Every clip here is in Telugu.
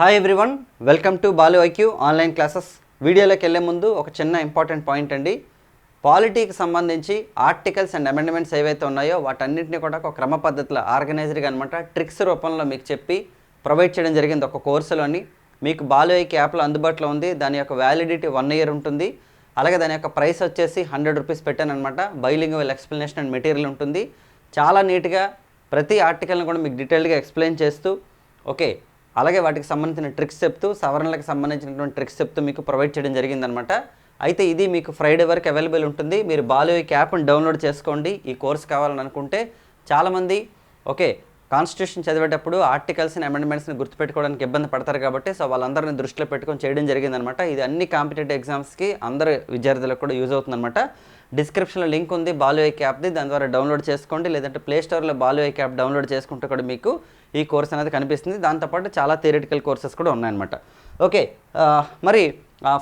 Hi everyone welcome to Balu IQ online classes వీడియోలోకి వెళ్ళే ముందు ఒక చిన్న ఇంపార్టెంట్ పాయింట్ అండి. పాలిటీకి సంబంధించి ఆర్టికల్స్ అండ్ అమెండ్మెంట్స్ ఏవైతే ఉన్నాయో వాటన్నింటినీ కూడా ఒక క్రమ పద్ధతిలో ఆర్గనైజర్గా అనమాట ట్రిక్స్ రూపంలో మీకు చెప్పి ప్రొవైడ్ చేయడం జరిగింది ఒక కోర్సులోని మీకు బాలు ఐక్యూ యాప్లో అందుబాటులో ఉంది దాని యొక్క వ్యాలిడిటీ వన్ ఇయర్ ఉంటుంది. అలాగే దాని యొక్క ప్రైస్ వచ్చేసి హండ్రెడ్ రూపీస్ పెట్టాను అనమాట బైలింగ్వల్ ఎక్స్ప్లెనేషన్ అండ్ మెటీరియల్ ఉంటుంది. చాలా నీట్గా ప్రతి ఆర్టికల్ని కూడా మీకు డీటెయిల్గా ఎక్స్ప్లెయిన్ చేస్తూ ఓకే అలాగే వాటికి సంబంధించిన ట్రిక్స్ చెప్తూ సవరణలకు సంబంధించినటువంటి ట్రిక్స్ చెప్తూ మీకు ప్రొవైడ్ చేయడం జరిగిందనమాట. అయితే ఇది మీకు ఫ్రైడే వరకు అవైలబుల్ ఉంటుంది. మీరు బాలు క్యాప్ని యాప్ని డౌన్లోడ్ చేసుకోండి. ఈ కోర్స్ కావాలని అనుకుంటే చాలామంది ఓకే కాన్స్టిట్యూషన్ చదివేటప్పుడు ఆర్టికల్స్ని అమెండ్మెంట్స్ని గుర్తుపెట్టుకోవడానికి ఇబ్బంది పడతారు కాబట్టి సో వాళ్ళందరిని దృష్టిలో పెట్టుకొని చేయడం జరిగిందనమాట. ఇది అన్ని కాంపిటేటివ్ ఎగ్జామ్స్కి అందరు విద్యార్థులకు కూడా యూజ్ అవుతుందన్నమాట డిస్క్రిప్షన్లో లింక్ ఉంది బాలు ఐక్ యాప్ది దాని ద్వారా డౌన్లోడ్ చేసుకోండి. లేదంటే ప్లే స్టోర్లో బాలు యాప్ డౌన్లోడ్ చేసుకుంటే కూడా మీకు ఈ కోర్స్ అనేది కనిపిస్తుంది. దాంతోపాటు చాలా థియరిటికల్ కోర్సెస్ కూడా ఉన్నాయన్నమాట. ఓకే మరి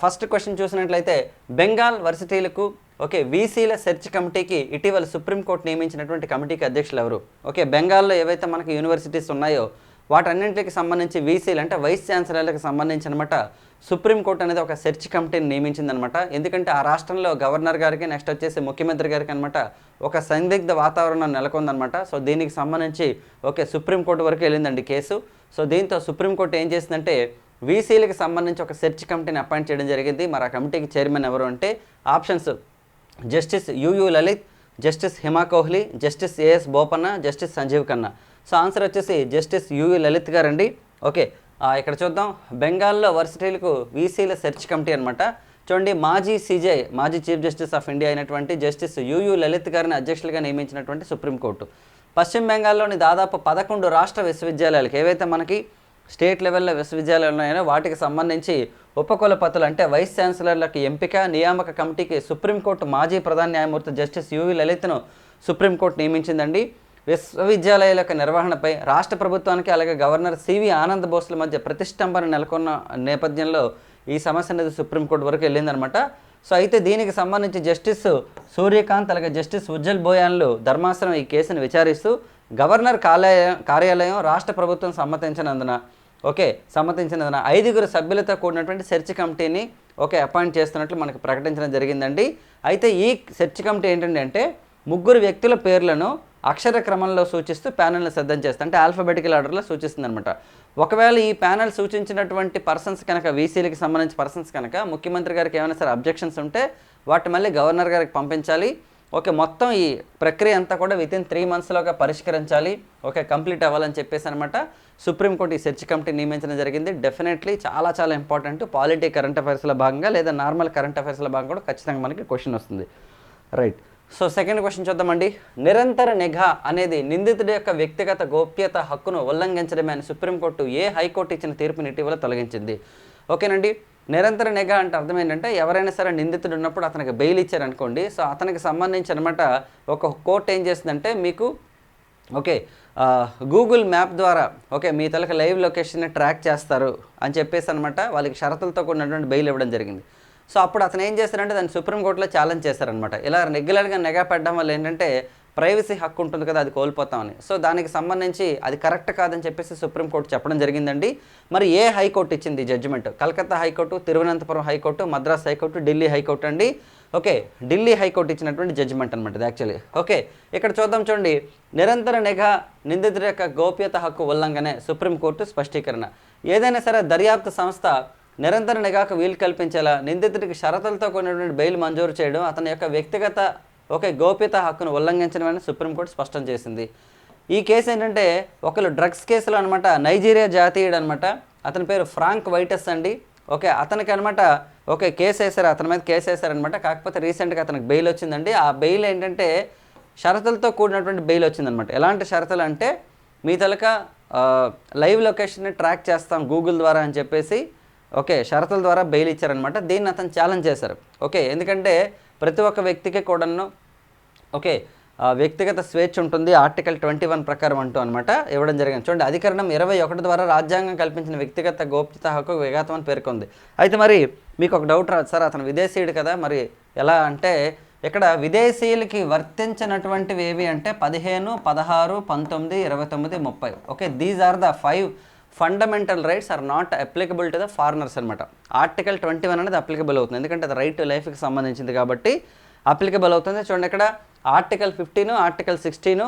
ఫస్ట్ క్వశ్చన్ చూసినట్లయితే బెంగాల్ వర్సిటీలకు ఓకే వీసీల సెర్చ్ కమిటీకి ఇటీవల సుప్రీంకోర్టు నియమించినటువంటి కమిటీకి అధ్యక్షులు ఎవరు? ఓకే బెంగాల్లో ఏవైతే మనకి యూనివర్సిటీస్ ఉన్నాయో వాటన్నింటికి సంబంధించి వీసీలు అంటే వైస్ ఛాన్సలర్లకు సంబంధించి అనమాట సుప్రీంకోర్టు అనేది ఒక సెర్చ్ కమిటీని నియమించిందనమాట ఎందుకంటే ఆ రాష్ట్రంలో గవర్నర్ గారికి నెక్స్ట్ వచ్చేసి ముఖ్యమంత్రి గారికి అనమాట ఒక సందిగ్ధ వాతావరణం నెలకొందనమాట సో దీనికి సంబంధించి ఓకే సుప్రీంకోర్టు వరకు వెళ్ళిందండి కేసు. సో దీంతో సుప్రీంకోర్టు ఏం చేసిందంటే వీసీలకు సంబంధించి ఒక సెర్చ్ కమిటీని అపాయింట్ చేయడం జరిగింది. మరి ఆ కమిటీకి చైర్మన్ ఎవరు అంటే options justice U U Lalit justice Hima Kohli justice A S Bopanna justice Sanjiv Khanna so answer వచ్చేసి జస్టిస్ యువి లలిత్ గారండి. ఓకే ఇక్కడ చూద్దాం. బెంగాల్లో వర్సిటీలకు వీసీల సెర్చ్ కమిటీ అనమాట చూడండి మాజీ సీజే మాజీ చీఫ్ జస్టిస్ ఆఫ్ ఇండియా అయినటువంటి జస్టిస్ యుయు లలిత్ గారిని అధ్యక్షులుగా నియమించినటువంటి సుప్రీంకోర్టు. పశ్చిమ బెంగాల్లోని దాదాపు పదకొండు రాష్ట్ర విశ్వవిద్యాలయాలకు ఏవైతే మనకి స్టేట్ లెవెల్లో విశ్వవిద్యాలయాలు ఉన్నాయో వాటికి సంబంధించి ఉపకులపతులు అంటే వైస్ ఛాన్సలర్లకు ఎంపిక నియామక కమిటీకి సుప్రీంకోర్టు మాజీ ప్రధాన న్యాయమూర్తి జస్టిస్ యువి లలిత్ను సుప్రీంకోర్టు నియమించిందండి. విశ్వవిద్యాలయాల యొక్క నిర్వహణపై రాష్ట్ర ప్రభుత్వానికి అలాగే గవర్నర్ సివి ఆనంద్ బోస్ల మధ్య ప్రతిష్టంభన నెలకొన్న నేపథ్యంలో ఈ సమస్య అనేది సుప్రీంకోర్టు వరకు వెళ్ళిందనమాట. సో అయితే దీనికి సంబంధించి జస్టిస్ సూర్యకాంత్ అలాగే జస్టిస్ ఉజ్జల్ బోయాన్లు ధర్మాసనం ఈ కేసును విచారిస్తూ గవర్నర్ కార్యాలయం కార్యాలయం రాష్ట్ర ప్రభుత్వం సమ్మతించినందున ఓకే సమ్మతించినందున ఐదుగురు సభ్యులతో కూడినటువంటి సెర్చ్ కమిటీని ఓకే అపాయింట్ చేస్తున్నట్లు మనకు ప్రకటించడం జరిగిందండి. అయితే ఈ సెర్చ్ కమిటీ ఏంటంటే ముగ్గురు వ్యక్తుల పేర్లను అక్షర క్రమంలో సూచిస్తూ ప్యానెల్ని సిద్ధం చేస్తుంది అంటే ఆల్ఫాబెటికల్ ఆర్డర్లో సూచిస్తుంది అనమాట ఒకవేళ ఈ ప్యానెల్ సూచించినటువంటి పర్సన్స్ కనుక వీసీలకి సంబంధించి పర్సన్స్ కనుక ముఖ్యమంత్రి గారికి ఏమైనా సరే అబ్జెక్షన్స్ ఉంటే వాటి మళ్ళీ గవర్నర్ గారికి పంపించాలి. ఓకే మొత్తం ఈ ప్రక్రియ అంతా కూడా విత్ ఇన్ త్రీ మంత్స్లోగా పరిష్కరించాలి. ఓకే కంప్లీట్ అవ్వాలని చెప్పేసి అనమాట సుప్రీంకోర్టు ఈ సెర్చ్ కమిటీ నియమించడం జరిగింది. డెఫినెట్లీ చాలా చాలా ఇంపార్టెంట్ పాలిటీ కరెంట్ అఫైర్స్లో భాగంగా లేదా నార్మల్ కరెంట్ అఫైర్స్లో భాగంగా కూడా ఖచ్చితంగా మనకి క్వశ్చన్ వస్తుంది. రైట్ సో సెకండ్ క్వశ్చన్ చూద్దామండి. నిరంతర నిఘా అనేది నిందితుడి యొక్క వ్యక్తిగత గోప్యత హక్కును ఉల్లంఘించడమే అని సుప్రీంకోర్టు ఏ హైకోర్టు ఇచ్చిన తీర్పుని ఇటీవల తొలగించింది. ఓకేనండి? నిరంతర నిఘా అంటే అర్థం ఏంటంటే ఎవరైనా సరే నిందితుడు ఉన్నప్పుడు అతనికి బెయిల్ ఇచ్చారనుకోండి. సో అతనికి సంబంధించి అనమాట ఒక కోర్టు ఏం చేస్తుందంటే మీకు ఓకే గూగుల్ మ్యాప్ ద్వారా ఓకే మీ తలక లైవ్ లొకేషన్ని ట్రాక్ చేస్తారు అని చెప్పేసి అనమాట వాళ్ళకి షరతులతో కూడినటువంటి బెయిల్ ఇవ్వడం జరిగింది. సో అప్పుడు అతను ఏం చేశారంటే దాన్ని సుప్రీంకోర్టులో ఛాలెంజ్ చేశారనమాట ఇలా రెగ్యులర్గా నిఘా పెట్టడం వల్ల ఏంటంటే ప్రైవసీ హక్కు ఉంటుంది కదా అది కోల్పోతామని. సో దానికి సంబంధించి అది కరెక్ట్ కాదని చెప్పేసి సుప్రీంకోర్టు చెప్పడం జరిగిందండి. మరి ఏ హైకోర్టు ఇచ్చింది judgment Calcutta high court Thiruvananthapuram high court Madras high court Delhi high court అండి. ఓకే ఢిల్లీ హైకోర్టు ఇచ్చినటువంటి జడ్జిమెంట్ అనమాట యాక్చువల్లీ ఓకే ఇక్కడ చూద్దాం చూడండి. నిరంతర నిఘా నిందితుడి యొక్క గోప్యత హక్కు ఉల్లంఘనే సుప్రీంకోర్టు స్పష్టీకరణ. ఏదైనా సరే దర్యాప్తు సంస్థ నిరంతర నిఘాకు వీలు కల్పించేలా నిందితుడికి షరతులతో కూడినటువంటి బెయిల్ మంజూరు చేయడం అతని యొక్క వ్యక్తిగత ఒక గోప్యత హక్కును ఉల్లంఘించడం సుప్రీంకోర్టు స్పష్టం చేసింది. ఈ కేసు ఏంటంటే ఒకరు డ్రగ్స్ కేసులో అనమాట నైజీరియా జాతీయుడు అనమాట అతని పేరు ఫ్రాంక్ వైటస్ అండి. ఓకే అతనికి అనమాట ఓకే కేసు వేశారు అతని మీద కేసు వేశారనమాట కాకపోతే రీసెంట్గా అతనికి బెయిల్ వచ్చిందండి. ఆ బెయిల్ ఏంటంటే షరతులతో కూడినటువంటి బెయిల్ వచ్చిందనమాట ఎలాంటి షరతులు అంటే మీ తలక లైవ్ లొకేషన్ని ట్రాక్ చేస్తాం గూగుల్ ద్వారా అని చెప్పేసి ఓకే షరతుల ద్వారా బెయిల్ ఇచ్చారనమాట దీన్ని అతను ఛాలెంజ్ చేశారు. ఓకే ఎందుకంటే ప్రతి ఒక్క వ్యక్తికి కూడాను ఓకే వ్యక్తిగత స్వేచ్ఛ ఉంటుంది. ఆర్టికల్ ట్వంటీ వన్ ప్రకారం అంటూ అనమాట ఇవ్వడం జరిగింది. చూడండి అధికరణం ఇరవై ఒకటి ద్వారా రాజ్యాంగం కల్పించిన వ్యక్తిగత గోప్యత హక్కు విఘాతం అని పేర్కొంది. అయితే మరి మీకు ఒక డౌట్ రాదు సార్ అతను విదేశీయుడు కదా మరి ఎలా అంటే ఇక్కడ విదేశీయులకి వర్తించినటువంటివి ఏవి అంటే పదిహేను పదహారు పంతొమ్మిది ఇరవై తొమ్మిది ముప్పై. Okay these are the five fundamental rights are not applicable to the foreigners అనమాట ఆర్టికల్ ట్వంటీ వన్ అనేది అప్లికబుల్ అవుతుంది. ఎందుకంటే అది రైట్ టు లైఫ్కి సంబంధించింది కాబట్టి అప్లికబుల్ అవుతుంది. చూడండి ఇక్కడ article fifteen article sixteen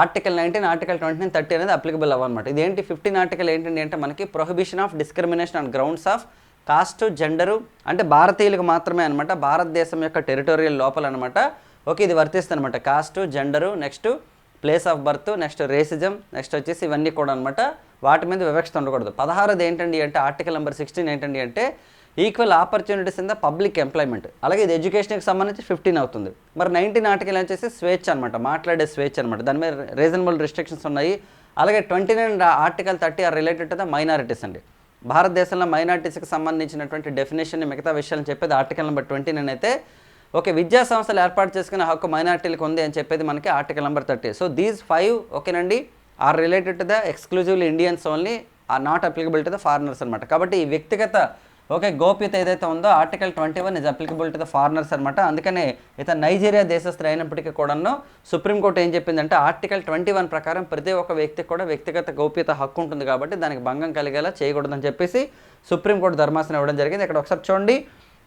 article nineteen article twenty nine thirty అనేది అప్లికబుల్ ఇది ఇదేంటి ఫిఫ్టీన్ ఆర్టికల్ ఏంటంటే అంటే మనకి prohibition of discrimination on grounds of caste gender అంటే భారతీయులకు మాత్రమే అనమాట భారతదేశం యొక్క టెరిటోరియల్ లోపల అనమాట ఓకే ఇది వర్తిస్తుంది అనమాట caste gender next place of birth next racism next వచ్చేసి ఇవన్నీ కూడా అనమాట వాటి మీద వివక్షత ఉండకూడదు. పదహారది ఏంటండి అంటే ఆర్టికల్ నెంబర్ సిక్స్టీన్ ఏంటండి అంటే equal opportunities in the public employment అలాగే ఇది ఎడ్యుకేషన్కి సంబంధించి ఫిఫ్టీన్ అవుతుంది. మరి నైన్టీన్ ఆర్టికల్ వచ్చేసి స్వేచ్ఛ అనమాట మాట్లాడే స్వేచ్ఛ అనమాట దాని మీద రీజనబుల్ రిస్ట్రిక్షన్స్ ఉన్నాయి. అలాగే twenty nine article thirty are related to the minorities అండి. భారతదేశంలో మైనారిటీస్కి సంబంధించినటువంటి డెఫినేషన్ మిగతా విషయాలను చెప్పేది ఆర్టికల్ నెంబర్ ట్వంటీ నైన్ అయితే ఓకే విద్యా సంస్థలు ఏర్పాటు చేసుకునే హక్కు మైనార్టీలకు ఉంది అని చెప్పేది మనకి article number thirty. So these five ఓకేనండి are related to the exclusively Indians only are not applicable to the foreigners అనమాట కాబట్టి ఈ వ్యక్తిగత ఓకే గోప్యత ఏదైతే ఉందో article twenty one is applicable to the foreigners అనమాట అందుకనే ఇతను నైజీరియా దేశస్థులు అయినప్పటికీ కూడాను సుప్రీంకోర్టు ఏం చెప్పిందంటే ఆర్టికల్ ట్వంటీ వన్ ప్రకారం ప్రతి ఒక్క వ్యక్తికి కూడా వ్యక్తిగత గోప్యత హక్కు ఉంటుంది కాబట్టి దానికి భంగం కలిగేలా చేయకూడదని చెప్పేసి సుప్రీంకోర్టు ధర్మాసనం ఇవ్వడం జరిగింది. ఇక్కడ ఒకసారి చూడండి.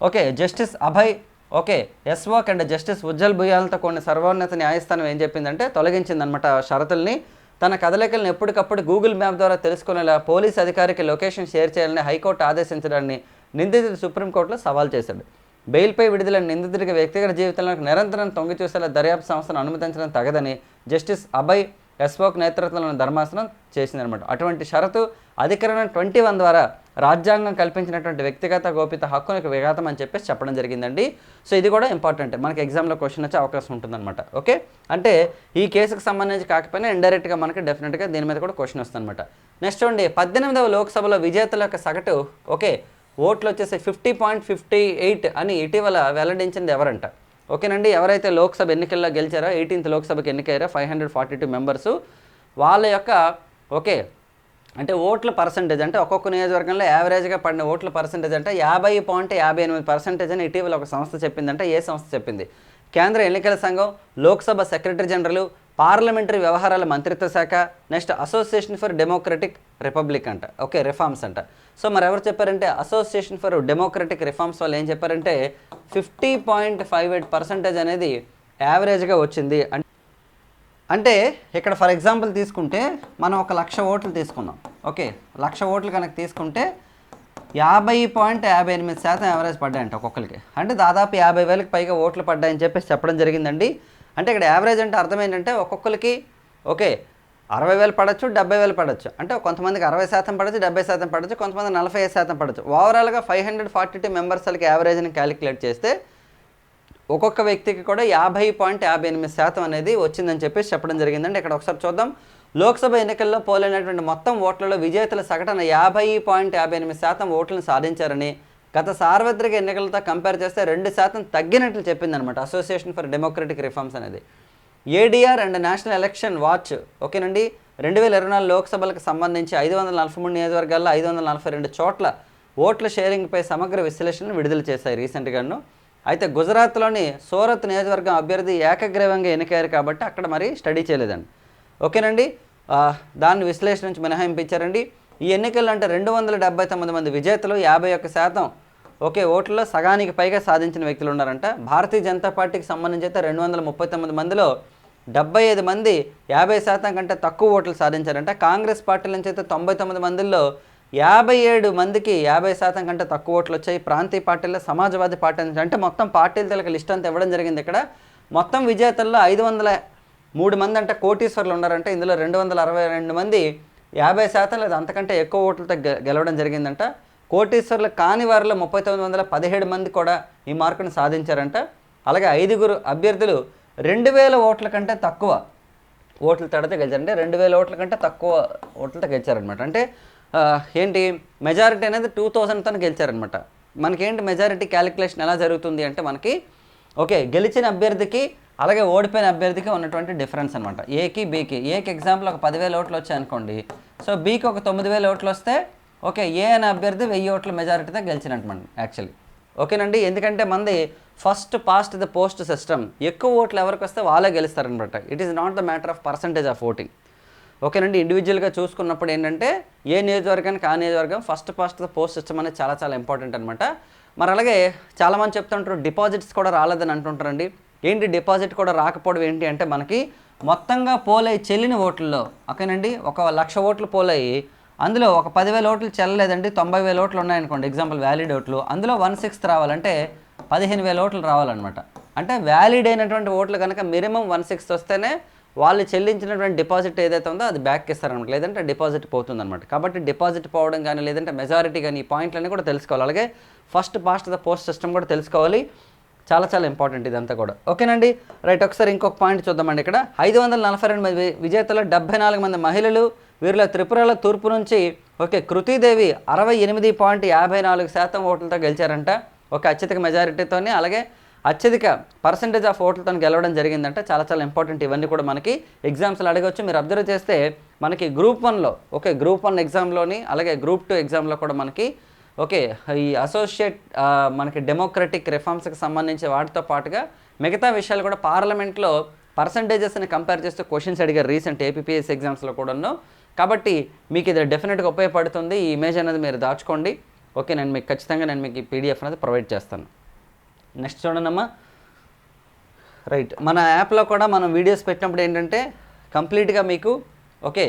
Okay justice Abhay okay ఎస్ఓక్ and justice Ujjal భుయాలతో కొన్ని సర్వోన్నత న్యాయస్థానం ఏం చెప్పిందంటే తొలగించిందనమాట షరతుల్ని తన కదలికలను ఎప్పటికప్పుడు గూగుల్ మ్యాప్ ద్వారా తెలుసుకునేలా పోలీస్ అధికారికి లొకేషన్ షేర్ చేయాలని హైకోర్టు ఆదేశించడాన్ని నిందితుడు సుప్రీంకోర్టులో సవాల్ చేశాడు. బెయిల్పై విడుదల నిందితుడికి వ్యక్తిగత జీవితంలో నిరంతరం తొంగి చూసేలా దర్యాప్తు సంస్థను అనుమతించడం తగదని జస్టిస్ అభయ్ ఎస్వోక్ నేతృత్వంలోని ధర్మాసనం చేసిందనమాట అటువంటి షరతు అధికరణ ట్వంటీ వన్ ద్వారా రాజ్యాంగం కల్పించినటువంటి వ్యక్తిగత గోప్యత హక్కునికి విఘాతం అని చెప్పేసి చెప్పడం జరిగిందండి. సో ఇది కూడా ఇంపార్టెంట్. మనకి ఎగ్జామ్లో క్వశ్చన్ వచ్చే అవకాశం ఉంటుందన్నమాట. ఓకే? అంటే ఈ కేసుకు సంబంధించి కాకపోయినా ఇండైరెక్ట్గా మనకి డెఫినెట్గా దీని మీద కూడా క్వశ్చన్ వస్తుందన్నమాట. నెక్స్ట్ చూడండి పద్దెనిమిదవ లోక్సభలో విజేతల యొక్క సగటు ఓకే ఓట్లు వచ్చేసి ఫిఫ్టీ పాయింట్ ఫిఫ్టీ ఎయిట్ అని ఇటీవల వెల్లడించింది ఎవరంట? ఓకేనండి ఎవరైతే లోక్సభ ఎన్నికల్లో గెలిచారో ఎయిటీన్త్ లోక్సభకి ఎన్నికయ్యారో five hundred forty two members వాళ్ళ యొక్క ఓకే అంటే ఓట్ల పర్సంటేజ్ అంటే ఒక్కొక్క నియోజకవర్గంలో యావరేజ్గా పడిన ఓట్ల పర్సంటేజ్ అంటే యాభై పాయింట్ యాభై ఎనిమిది పర్సెంటేజ్ అని ఇటీవల ఒక సంస్థ చెప్పిందంటే ఏ సంస్థ చెప్పింది? కేంద్ర ఎన్నికల సంఘం లోక్సభ సెక్రటరీ జనరల్ పార్లమెంటరీ వ్యవహారాల మంత్రిత్వ శాఖ next association for democratic republic అంట. ఓకే రిఫార్మ్స్ అంట. సో మరి ఎవరు చెప్పారంటే అసోసియేషన్ ఫర్ డెమోక్రటిక్ రిఫార్మ్స్ వాళ్ళు ఏం చెప్పారంటే fifty point five eight percentage అనేది యావరేజ్గా వచ్చింది. అంటే అంటే ఇక్కడ ఫర్ ఎగ్జాంపుల్ తీసుకుంటే మనం ఒక లక్ష ఓట్లు తీసుకుందాం. ఓకే లక్ష ఓట్లు కనుక తీసుకుంటే యాభై పాయింట్ యాభై ఎనిమిది శాతం యావరేజ్ పడ్డాయంట ఒక్కొక్కరికి. అంటే దాదాపు యాభై వేలకు పైగా ఓట్లు పడ్డాయని చెప్పేసి చెప్పడం జరిగిందండి. అంటే ఇక్కడ యావరేజ్ అంటే అర్థం ఏంటంటే ఒక్కొక్కరికి ఓకే అరవై వేలు పడచ్చు డెబ్బై వేలు పడచ్చు. అంటే కొంతమందికి అరవై శాతం పడచ్చు డెబ్బై శాతం పడచ్చు కొంతమంది నలభై ఐదు శాతం పడచ్చు. ఓవరాల్గా ఫైవ్ హండ్రెడ్ ఫార్టీ టూ మెంబర్స్లకి యావరేజ్ని క్యాలిక్యులేట్ చేస్తే ఒక్కొక్క వ్యక్తికి కూడా యాభై పాయింట్ యాభై ఎనిమిది శాతం అనేది వచ్చిందని చెప్పేసి చెప్పడం జరిగిందండి. ఇక్కడ ఒకసారి చూద్దాం. లోక్సభ ఎన్నికల్లో పోలైనటువంటి మొత్తం ఓట్లలో విజేతల సగటున యాభై పాయింట్ యాభై ఎనిమిది శాతం ఓట్లను సాధించారని గత సార్వత్రిక ఎన్నికలతో కంపేర్ చేస్తే రెండు శాతం తగ్గినట్లు చెప్పిందనమాట అసోసియేషన్ ఫర్ డెమోక్రటిక్ రిఫార్మ్స్ అనేది. ADR and national election watch ఓకేనండి? రెండు వేల ఇరవై నాలుగు లోక్సభలకు సంబంధించి ఐదు వందల నలభై మూడు నియోజకవర్గాల్లో ఐదు వందల నలభై రెండు చోట్ల ఓట్ల షేరింగ్పై సమగ్ర విశ్లేషణను విడుదల చేశాయి రీసెంట్గాను. అయితే గుజరాత్లోని సూరత్ నియోజకవర్గం అభ్యర్థి ఏకగ్రీవంగా ఎన్నికయ్యారు కాబట్టి అక్కడ మరి స్టడీ చేయలేదండి. ఓకేనండి? దాన్ని విశ్లేషణ నుంచి మినహాయింపించారండి. ఈ ఎన్నికల్లో అంటే రెండు వందల డెబ్బై తొమ్మిది మంది విజేతలు యాభై ఒక్క శాతం ఒకే ఓట్లలో సగానికి పైగా సాధించిన వ్యక్తులు ఉన్నారంట. భారతీయ జనతా పార్టీకి సంబంధించి అయితే రెండు వందల ముప్పై తొమ్మిది మందిలో డెబ్బై ఐదు మంది యాభై శాతం కంటే తక్కువ ఓట్లు సాధించారంట. కాంగ్రెస్ పార్టీ నుంచి అయితే తొంభై తొమ్మిది మందిలో యాభై ఏడు మందికి యాభై శాతం కంటే తక్కువ ఓట్లు వచ్చాయి. ప్రాంతీయ పార్టీల్లో సమాజవాదీ పార్టీ అంటే మొత్తం పార్టీల తెలక లిస్ట్ అంతా ఇవ్వడం జరిగింది ఇక్కడ. మొత్తం విజేతల్లో ఐదు వందల మూడు మంది అంటే కోటీశ్వర్లు ఉన్నారంటే. ఇందులో రెండు వందల అరవై రెండు మంది యాభై శాతం లేదా అంతకంటే ఎక్కువ ఓట్లతో గె- గెలవడం జరిగిందంట. కోటీశ్వర్లు కాని వారిలో ముప్పై తొమ్మిది వందల పదిహేడు మంది కూడా ఈ మార్కును సాధించారంట. అలాగే ఐదుగురు అభ్యర్థులు రెండు వేల ఓట్ల కంటే తక్కువ ఓట్ల తేడాతో గెలిచారంటే రెండు వేల ఓట్ల కంటే తక్కువ ఓట్లతో గెలిచారనమాట అంటే ఏంటి మెజారిటీ అనేది టూ థౌజండ్తో గెలిచారనమాట మనకేంటి మెజారిటీ క్యాలిక్యులేషన్ ఎలా జరుగుతుంది అంటే మనకి ఓకే గెలిచిన అభ్యర్థికి అలాగే ఓడిపోయిన అభ్యర్థికి ఉన్నటువంటి డిఫరెన్స్ అనమాట ఏకి బీకి ఏకి ఎగ్జాంపుల్ ఒక పదివేల ఓట్లు వచ్చాయి అనుకోండి. సో బీకి ఒక తొమ్మిది వేల ఓట్లు వస్తే ఓకే ఏ అనే అభ్యర్థి వెయ్యి ఓట్ల మెజారిటీతో గెలిచినట్టు యాక్చువల్లీ ఓకేనండి? ఎందుకంటే మంది first past the post system ఎక్కువ ఓట్లు ఎవరికి వస్తే వాళ్ళే గెలుస్తారనమాట it is not the matter of percentage of voting ఓకేనండి ఇండివిజువల్గా చూసుకున్నప్పుడు ఏంటంటే ఏ నియోజకవర్గానికి ఆ నియోజకవర్గం ఫస్ట్ ఫస్ట్ పోస్ట్ సిస్టమ్ అనేది చాలా చాలా ఇంపార్టెంట్ అనమాట మరి అలాగే చాలామంది చెప్తుంటారు డిపాజిట్స్ కూడా రాలేదని అంటుంటారండి. ఏంటి డిపాజిట్ కూడా రాకపోవడం ఏంటి అంటే మనకి మొత్తంగా పోలై చెల్లిన ఓట్లలో ఓకేనండి ఒక లక్ష ఓట్లు పోలయ్యి అందులో ఒక పదివేల ఓట్లు చెల్లలేదండి తొంభై వేల ఓట్లు ఉన్నాయనుకోండి ఎగ్జాంపుల్ వ్యాలిడ్ ఓట్లు. అందులో వన్ సిక్స్త్ రావాలంటే పదిహేను వేల ఓట్లు రావాలన్నమాట. అంటే వ్యాలిడ్ అయినటువంటి ఓట్లు కనుక మినిమం వన్ సిక్స్త్ వస్తేనే వాళ్ళు చెల్లించినటువంటి డిపాజిట్ ఏదైతే ఉందో అది బ్యాక్ ఇస్తారనమాట లేదంటే డిపాజిట్ పోతుందన్నమాట కాబట్టి డిపాజిట్ పోవడం కానీ లేదంటే మెజారిటీ కానీ ఈ పాయింట్లన్నీ కూడా తెలుసుకోవాలి. అలాగే first past the post system కూడా తెలుసుకోవాలి. చాలా చాలా ఇంపార్టెంట్ ఇదంతా కూడా. ఓకేనండి? రైట్ ఒకసారి ఇంకొక పాయింట్ చూద్దామండి ఇక్కడ. ఐదు వందల నలభై రెండు మంది వి- డెబ్బై నాలుగు మంది మహిళలు వీరిలో త్రిపురలో తూర్పు నుంచి ఓకే కృతీదేవి అరవై ఎనిమిది పాయింట్ యాభై నాలుగు శాతం ఓట్లతో గెలిచారంట. ఒక అత్యధిక మెజారిటీతోనే అలాగే అత్యధిక పర్సంటేజ్ ఆఫ్ ఓట్లతో గెలవడం జరిగిందంటే చాలా చాలా ఇంపార్టెంట్ ఇవన్నీ కూడా మనకి ఎగ్జామ్స్లో అడగవచ్చు మీరు అబ్జర్వ్ చేస్తే మనకి గ్రూప్ వన్లో ఓకే గ్రూప్ వన్ ఎగ్జామ్లోని అలాగే గ్రూప్ టూ ఎగ్జామ్లో కూడా మనకి ఓకే ఈ అసోసియేట్ మనకి డెమోక్రటిక్ రిఫార్మ్స్కి సంబంధించి వాటితో పాటుగా మిగతా విషయాలు కూడా పార్లమెంట్లో పర్సంటేజెస్ని కంపేర్ చేస్తూ క్వశ్చన్స్ అడిగారు రీసెంట్ ఏపీఎస్ ఎగ్జామ్స్లో కూడాను. కాబట్టి మీకు ఇది డెఫినెట్గా ఉపయోగపడుతుంది. ఈ ఇమేజ్ అనేది మీరు దాచుకోండి. ఓకే నేను మీకు ఖచ్చితంగా నేను మీకు ఈ పీడిఎఫ్ అనేది ప్రొవైడ్ చేస్తాను. నెక్స్ట్ చూడండమ్మా రైట్ మన యాప్లో కూడా మనం వీడియోస్ పెట్టినప్పుడు ఏంటంటే కంప్లీట్గా మీకు ఓకే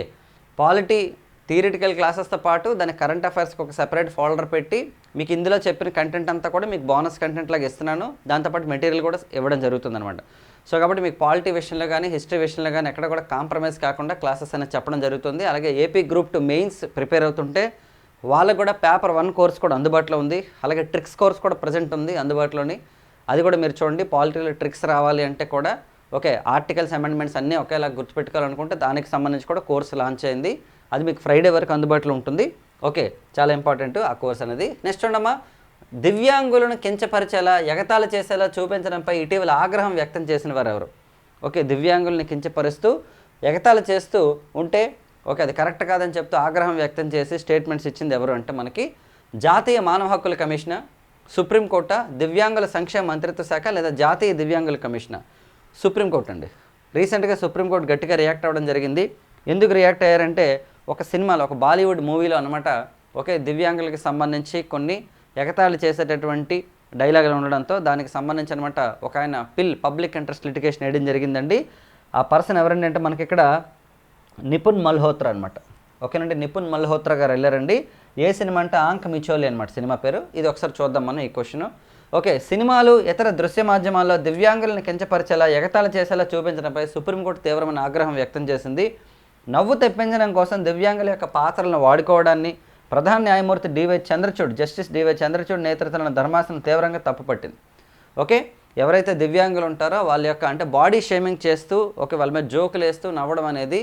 పాలిటీ థియరిటికల్ క్లాసెస్తో పాటు దాని కరెంట్ అఫైర్స్కి ఒక సెపరేట్ ఫోల్డర్ పెట్టి మీకు ఇందులో చెప్పిన కంటెంట్ అంతా కూడా మీకు బోనస్ కంటెంట్ లాగా ఇస్తున్నాను. దాంతోపాటు మెటీరియల్ కూడా ఇవ్వడం జరుగుతుంది అనమాట సో కాబట్టి మీకు పాలిటీ విషయంలో కానీ హిస్టరీ విషయంలో కానీ ఎక్కడ కూడా కాంప్రమైజ్ కాకుండా క్లాసెస్ అనేది చెప్పడం జరుగుతుంది. అలాగే AP group two mains prepare అవుతుంటే వాళ్ళకు కూడా పేపర్ వన్ కోర్స్ కూడా అందుబాటులో ఉంది. అలాగే ట్రిక్స్ కోర్స్ కూడా ప్రజెంట్ ఉంది అందుబాటులోని. అది కూడా మీరు చూడండి పాలిటికల్ ట్రిక్స్ రావాలి అంటే కూడా ఓకే ఆర్టికల్స్ అమెండ్మెంట్స్ అన్నీ ఒకేలా గుర్తుపెట్టుకోవాలనుకుంటే దానికి సంబంధించి కూడా కోర్స్ లాంచ్ అయింది. అది మీకు ఫ్రైడే వరకు అందుబాటులో ఉంటుంది. ఓకే చాలా ఇంపార్టెంట్ ఆ కోర్స్ అనేది. నెక్స్ట్ ఉండమ్మా దివ్యాంగులను కించపరిచేలా ఎగతాళి చేసేలా చూపించడంపై ఇటీవల ఆగ్రహం వ్యక్తం చేసిన వారు ఎవరు? ఓకే దివ్యాంగుల్ని కించపరుస్తూ ఎగతాళి చేస్తూ ఉంటే ఓకే అది కరెక్ట్ కాదని చెప్తూ ఆగ్రహం వ్యక్తం చేసి స్టేట్మెంట్స్ ఇచ్చింది ఎవరు అంటే మనకి జాతీయ మానవ హక్కుల కమిషనర్ సుప్రీంకోర్టు దివ్యాంగుల సంక్షేమ మంత్రిత్వ శాఖ లేదా జాతీయ దివ్యాంగుల కమిషన్? సుప్రీంకోర్టు అండి. రీసెంట్గా సుప్రీంకోర్టు గట్టిగా రియాక్ట్ అవ్వడం జరిగింది. ఎందుకు రియాక్ట్ అయ్యారంటే ఒక సినిమాలో ఒక బాలీవుడ్ మూవీలో అనమాట ఒకే దివ్యాంగులకి సంబంధించి కొన్ని ఎగతాళి చేసేటటువంటి డైలాగులు ఉండడంతో దానికి సంబంధించి అనమాట ఒక ఆయన పిల్ పబ్లిక్ ఇంట్రెస్ట్ లిటిగేషన్ వేయడం జరిగిందండి. ఆ పర్సన్ ఎవరండి అంటే మనకి ఇక్కడ నిపుణ్ మల్హోత్రా అనమాట ఓకేనండి నిపుణ్ మల్హోత్రా గారు వెళ్ళారండి. ఏ సినిమా అంటే ఆంక్ మిచోలి అనమాట సినిమా పేరు. ఇది ఒకసారి చూద్దాం మనం ఈ క్వశ్చన్ ఓకే సినిమాలు ఇతర దృశ్య మాధ్యమాల్లో దివ్యాంగులను కించపరిచేలా ఎగతాళి చేసేలా చూపించడంపై సుప్రీంకోర్టు తీవ్రమైన ఆగ్రహం వ్యక్తం చేసింది. నవ్వు తెప్పించడం కోసం దివ్యాంగుల యొక్క పాత్రలను వాడుకోవడాన్ని ప్రధాన న్యాయమూర్తి D Y Chandrachud justice D Y Chandrachud నేతృత్వంలో ధర్మాసనం తీవ్రంగా తప్పుపట్టింది. ఓకే ఎవరైతే దివ్యాంగులు ఉంటారో వాళ్ళ యొక్క అంటే బాడీ షేమింగ్ చేస్తూ ఓకే వాళ్ళ మీద జోకులు వేస్తూ నవ్వడం అనేది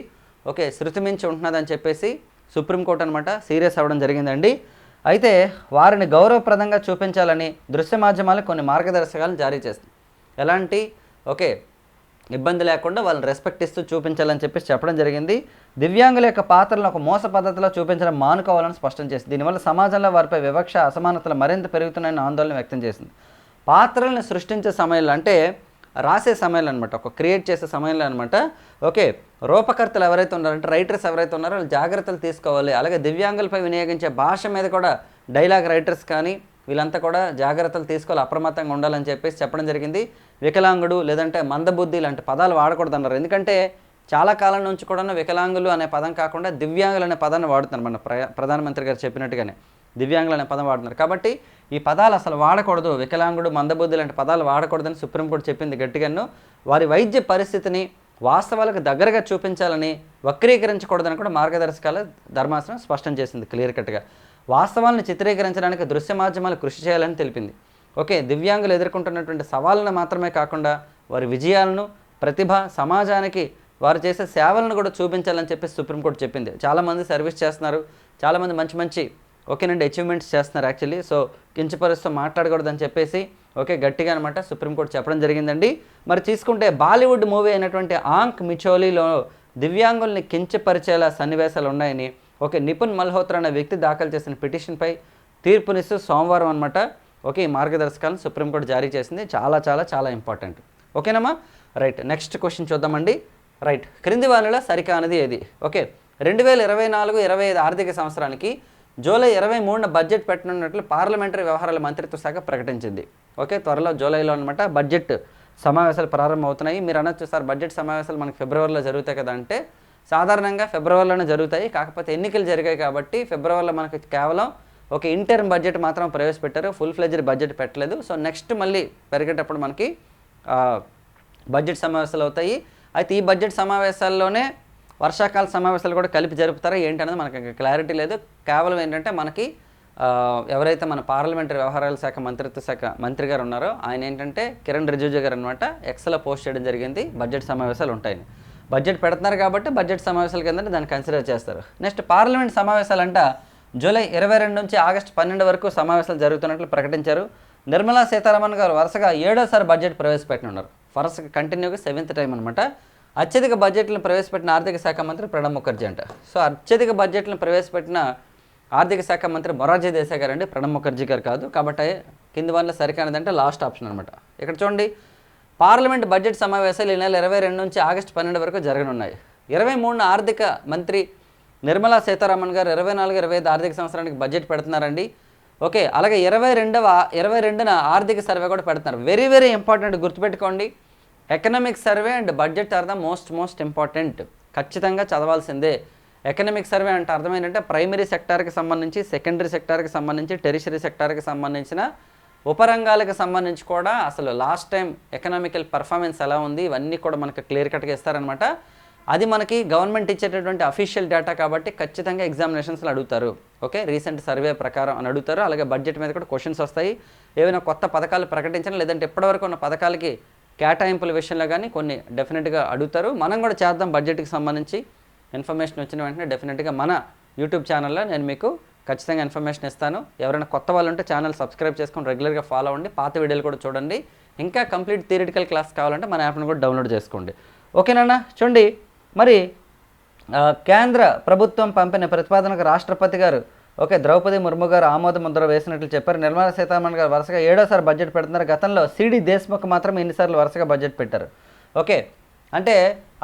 ఓకే శృతిమించి ఉంటున్నదని చెప్పేసి సుప్రీంకోర్టు అనమాట సీరియస్ అవ్వడం జరిగిందండి. అయితే వారిని గౌరవప్రదంగా చూపించాలని దృశ్య మాధ్యమాలు కొన్ని మార్గదర్శకాలను జారీ చేస్తుంది ఎలాంటి ఓకే ఇబ్బంది లేకుండా వాళ్ళని రెస్పెక్ట్ ఇస్తూ చూపించాలని చెప్పేసి చెప్పడం జరిగింది. దివ్యాంగుల యొక్క పాత్రలను ఒక మోస పద్ధతిలో చూపించడం మానుకోవాలని స్పష్టం చేసింది. దీనివల్ల సమాజంలో వారిపై వివక్ష అసమానతలు మరింత పెరుగుతున్నాయని ఆందోళన వ్యక్తం చేసింది. పాత్రలను సృష్టించే సమయంలో అంటే రాసే సమయంలో అనమాట ఒక క్రియేట్ చేసే సమయంలో అనమాట ఓకే రూపకర్తలు ఎవరైతే ఉన్నారంటే రైటర్స్ ఎవరైతే ఉన్నారో వాళ్ళు జాగ్రత్తలు తీసుకోవాలి. అలాగే దివ్యాంగులపై వినియోగించే భాష మీద కూడా డైలాగ్ రైటర్స్ కానీ వీళ్ళంతా కూడా జాగ్రత్తలు తీసుకోవాలి అప్రమత్తంగా ఉండాలని చెప్పేసి చెప్పడం జరిగింది. వికలాంగుడు లేదంటే మందబుద్ధి లాంటి పదాలు వాడకూడదు అన్నారు ఎందుకంటే చాలా కాలం నుంచి కూడా వికలాంగులు అనే పదం కాకుండా దివ్యాంగులు అనే పదాన్ని వాడుతున్నారు మన ప్ర ప్రధానమంత్రి గారు చెప్పినట్టుగానే. దివ్యాంగులు అనే పదం వాడుతున్నారు. కాబట్టి ఈ పదాలు అసలు వాడకూడదు. వికలాంగుడు మందబుద్ధి లాంటి పదాలు వాడకూడదని సుప్రీంకోర్టు చెప్పింది గట్టిగాను. వారి వైద్య పరిస్థితిని వాస్తవాలకు దగ్గరగా చూపించాలని వక్రీకరించకూడదని కూడా మార్గదర్శకాలు ధర్మాసనం స్పష్టం చేసింది క్లియర్ కట్గా. వాస్తవాలను చిత్రీకరించడానికి దృశ్య మాధ్యమాలు కృషి చేయాలని తెలిపింది. ఓకే దివ్యాంగులు ఎదుర్కొంటున్నటువంటి సవాళ్ళను మాత్రమే కాకుండా వారి విజయాలను ప్రతిభ సమాజానికి వారు చేసే సేవలను కూడా చూపించాలని చెప్పి సుప్రీంకోర్టు చెప్పింది. చాలామంది సర్వీస్ చేస్తున్నారు. చాలామంది మంచి మంచి ఓకేనండి అచీవ్మెంట్స్ చేస్తున్నారు యాక్చువల్లీ సో కించపరుస్తూ మాట్లాడకూడదని చెప్పేసి ఓకే గట్టిగా అనమాట సుప్రీంకోర్టు చెప్పడం జరిగిందండి. మరి తీసుకుంటే బాలీవుడ్ మూవీ అయినటువంటి ఆంక్ మిచోలీలో దివ్యాంగుల్ని కించపరిచేలా సన్నివేశాలు ఉన్నాయని ఓకే నిపుణ్ మల్హోత్రా అనే వ్యక్తి దాఖలు చేసిన పిటిషన్పై తీర్పునిస్తూ సోమవారం అనమాట ఓకే ఈ మార్గదర్శకాలను సుప్రీంకోర్టు జారీ చేసింది. చాలా చాలా చాలా ఇంపార్టెంట్ ఓకేనమ్మా? రైట్ నెక్స్ట్ క్వశ్చన్ చూద్దామండి. రైట్ క్రింది వానిలో సరికానిది ఏది? ఓకే రెండు వేల ఇరవై నాలుగు ఇరవై ఐదు ఆర్థిక సంవత్సరానికి జూలై ఇరవై మూడున బడ్జెట్ పెట్టనున్నట్లు పార్లమెంటరీ వ్యవహారాల మంత్రిత్వ శాఖ ప్రకటించింది. ఓకే త్వరలో జూలైలో అనమాట బడ్జెట్ సమావేశాలు ప్రారంభమవుతున్నాయి. మీరు అనొచ్చు సార్ బడ్జెట్ సమావేశాలు మనకి ఫిబ్రవరిలో జరుగుతాయి కదా అంటే సాధారణంగా ఫిబ్రవరిలోనే జరుగుతాయి. కాకపోతే ఎన్నికలు జరిగాయి కాబట్టి ఫిబ్రవరిలో మనకి కేవలం ఒక ఇంటర్మ్ బడ్జెట్ మాత్రం ప్రవేశపెట్టారు. ఫుల్ ఫ్లెజ్డ్ బడ్జెట్ పెట్టలేదు. సో నెక్స్ట్ మళ్ళీ పెరిగేటప్పుడు మనకి బడ్జెట్ సమావేశాలు అవుతాయి. అయితే ఈ బడ్జెట్ సమావేశాల్లోనే వర్షాకాల సమావేశాలు కూడా కలిపి జరుపుతారా ఏంటనేది మనకి క్లారిటీ లేదు. కేవలం ఏంటంటే మనకి ఎవరైతే మన పార్లమెంటరీ వ్యవహారాల శాఖ మంత్రిత్వ శాఖ మంత్రి గారు ఉన్నారో ఆయన ఏంటంటే కిరణ్ రిజిజు గారు అనమాట ఎక్స్లో పోస్ట్ చేయడం జరిగింది బడ్జెట్ సమావేశాలు ఉంటాయని. బడ్జెట్ పెడుతున్నారు కాబట్టి బడ్జెట్ సమావేశాల కింద దాన్ని కన్సిడర్ చేస్తారు. నెక్స్ట్ పార్లమెంట్ సమావేశాలు అంట జూలై ఇరవై రెండు నుంచి ఆగస్టు పన్నెండు వరకు సమావేశాలు జరుగుతున్నట్లు ప్రకటించారు. నిర్మలా సీతారామన్ గారు వరుసగా ఏడోసారి బడ్జెట్ ప్రవేశపెట్టనున్నారు. వరుసగా కంటిన్యూగా సెవెంత్ టైం అనమాట అత్యధిక బడ్జెట్లను ప్రవేశపెట్టిన ఆర్థిక శాఖ మంత్రి ప్రణబ్ ముఖర్జీ అంట. సో అత్యధిక బడ్జెట్లను ప్రవేశపెట్టిన ఆర్థిక శాఖ మంత్రి మొరార్జీ దేశాయ్ గారు అండి ప్రణబ్ ముఖర్జీ గారు కాదు. కాబట్టి కింది వల్ల సరికానిదంటే లాస్ట్ ఆప్షన్ అనమాట ఇక్కడ చూడండి పార్లమెంట్ బడ్జెట్ సమావేశాలు ఈ నెల ఇరవై రెండు నుంచి ఆగస్టు పన్నెండు వరకు జరగనున్నాయి. ఇరవై మూడున ఆర్థిక మంత్రి నిర్మలా సీతారామన్ గారు ఇరవై నాలుగు ఇరవై ఐదు ఆర్థిక సంవత్సరానికి బడ్జెట్ పెడుతున్నారండి. ఓకే అలాగే ఇరవై రెండవ ఇరవై రెండున ఆర్థిక సర్వే కూడా పెడుతున్నారు. వెరీ వెరీ ఇంపార్టెంట్ గుర్తుపెట్టుకోండి. Economic survey and budget are the most most important ఖచ్చితంగా చదవాల్సిందే. ఎకనామిక్ సర్వే అంటే అర్థం ఏంటంటే ప్రైమరీ సెక్టార్కి సంబంధించి సెకండరీ సెక్టార్కి సంబంధించి టెరిషరీ సెక్టార్కి సంబంధించిన ఉపరంగాలకు సంబంధించి కూడా అసలు లాస్ట్ టైం ఎకనామికల్ పర్ఫార్మెన్స్ ఎలా ఉంది ఇవన్నీ కూడా మనకు క్లియర్ కట్గా ఇస్తారనమాట అది మనకి గవర్నమెంట్ ఇచ్చేటటువంటి అఫీషియల్ డేటా కాబట్టి ఖచ్చితంగా ఎగ్జామినేషన్స్లో అడుగుతారు. ఓకే రీసెంట్ సర్వే ప్రకారం అని అడుగుతారు. అలాగే బడ్జెట్ మీద కూడా క్వశ్చన్స్ వస్తాయి. ఏవైనా కొత్త పథకాలు ప్రకటించడం లేదంటే ఇప్పటివరకు ఉన్న పథకాలకి కేటాయింపుల విషయంలో కానీ కొన్ని డెఫినెట్గా అడుగుతారు. మనం కూడా చేద్దాం బడ్జెట్కి సంబంధించి. ఇన్ఫర్మేషన్ వచ్చిన వెంటనే డెఫినెట్గా మన యూట్యూబ్ ఛానల్లో నేను మీకు ఖచ్చితంగా ఇన్ఫర్మేషన్ ఇస్తాను. ఎవరైనా కొత్త వాళ్ళు ఉంటే ఛానల్ సబ్స్క్రైబ్ చేసుకొని రెగ్యులర్గా ఫాలో అవ్వండి. పాత వీడియోలు కూడా చూడండి. ఇంకా కంప్లీట్ థియరిటికల్ క్లాస్ కావాలంటే మన యాప్ను కూడా డౌన్లోడ్ చేసుకోండి. ఓకేనా చూడండి. మరి కేంద్ర ప్రభుత్వం పంపిన ప్రతిపాదనకు రాష్ట్రపతి గారు ఓకే ద్రౌపది ముర్ము గారు ఆమోద ముద్ర వేసినట్లు చెప్పారు. నిర్మలా సీతారామన్ గారు వరుసగా ఏడోసారి బడ్జెట్ పెడుతున్నారు. గతంలో సిడి దేశ్ముఖ్ మాత్రం ఎన్నిసార్లు వరుసగా బడ్జెట్ పెట్టారు. ఓకే అంటే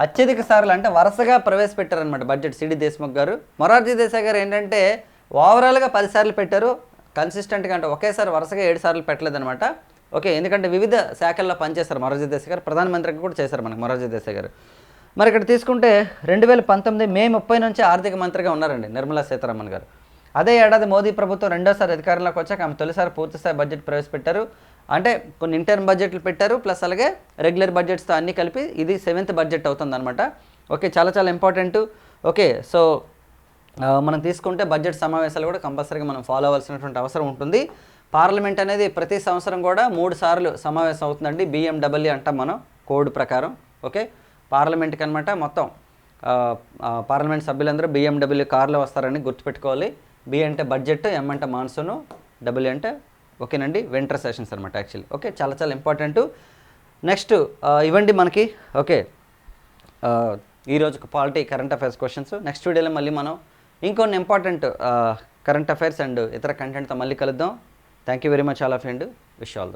అత్యధిక సార్లు అంటే వరుసగా ప్రవేశపెట్టారనమాట బడ్జెట్ సిడి దేశ్ముఖ్ గారు. మొరార్జీ దేశాయ్ గారు ఏంటంటే ఓవరాల్గా పదిసార్లు పెట్టారు. కన్సిస్టెంట్గా అంటే ఒకేసారి వరుసగా ఏడు సార్లు పెట్టలేదనమాట ఓకే ఎందుకంటే వివిధ శాఖల్లో పనిచేస్తారు మొరార్జీ దేశాయ్ గారు. ప్రధానమంత్రికి కూడా చేశారు మనకు మొరార్జీ దేశాయ్ గారు. మరి ఇక్కడ తీసుకుంటే రెండు వేల పంతొమ్మిది మే ముప్పై నుంచి ఆర్థిక మంత్రిగా ఉన్నారండి నిర్మలా సీతారామన్ గారు. అదే ఏడాది మోదీ ప్రభుత్వం రెండోసారి అధికారంలోకి వచ్చాక ఆమె తొలిసారి పూర్తిస్థాయి బడ్జెట్ ప్రవేశపెట్టారు. అంటే కొన్ని ఇంటర్న్ బడ్జెట్లు పెట్టారు ప్లస్ అలాగే రెగ్యులర్ బడ్జెట్స్తో అన్నీ కలిపి ఇది సెవెంత్ బడ్జెట్ అవుతుందన్నమాట. ఓకే చాలా చాలా ఇంపార్టెంట్. ఓకే సో మనం తీసుకుంటే బడ్జెట్ సమావేశాలు కూడా కంపల్సరీగా మనం ఫాలో అవ్వాల్సినటువంటి అవసరం ఉంటుంది. పార్లమెంట్ అనేది ప్రతి సంవత్సరం కూడా మూడు సార్లు సమావేశం అవుతుందండి బిఎండబ్ల్యూ అంటాం మనం కోడ్ ప్రకారం. ఓకే పార్లమెంట్కి అనమాట మొత్తం పార్లమెంట్ సభ్యులందరూ బిఎండబ్ల్యూ కార్లో వస్తారని గుర్తుపెట్టుకోవాలి. బి అంటే బడ్జెట్ ఎం అంటే మాన్సూన్ డబ్ల్యూ అంటే ఓకేనండి వింటర్ సెషన్స్ అనమాట యాక్చువల్లీ ఓకే చాలా చాలా ఇంపార్టెంట్ నెక్స్ట్ uh, ఇవ్వండి మనకి. ఓకే ఈరోజు uh, ఈ polity current affairs questions next వీడియోలో మళ్ళీ మనం ఇంకొన్ని ఇంపార్టెంట్ కరెంట్ అఫైర్స్ అండ్ ఇతర కంటెంట్తో మళ్ళీ కలుద్దాం. Thank you very much all of and wish all the